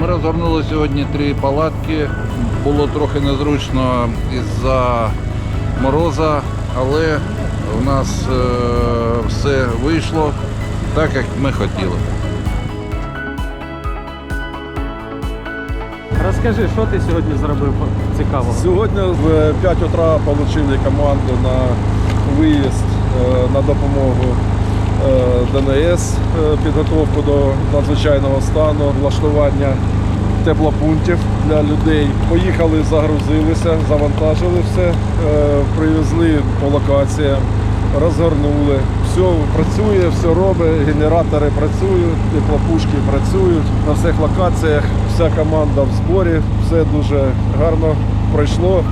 Ми розгорнули сьогодні три палатки. Було трохи незручно із-за мороза, але у нас е, все вийшло так, як ми хотіли. Розкажи, що ти сьогодні зробив цікавого? Сьогодні в 5 утра отримали команду на виїзд е, на допомогу ДНС, е, підготовку до надзвичайного стану, влаштування теплопунктів для людей. Поїхали, загрузилися, завантажили все, е, привезли по локаціям, розгорнули. Все працює, все робить, генератори працюють, теплопушки працюють на всіх локаціях. Вся команда в зборі, все дуже гарно пройшло.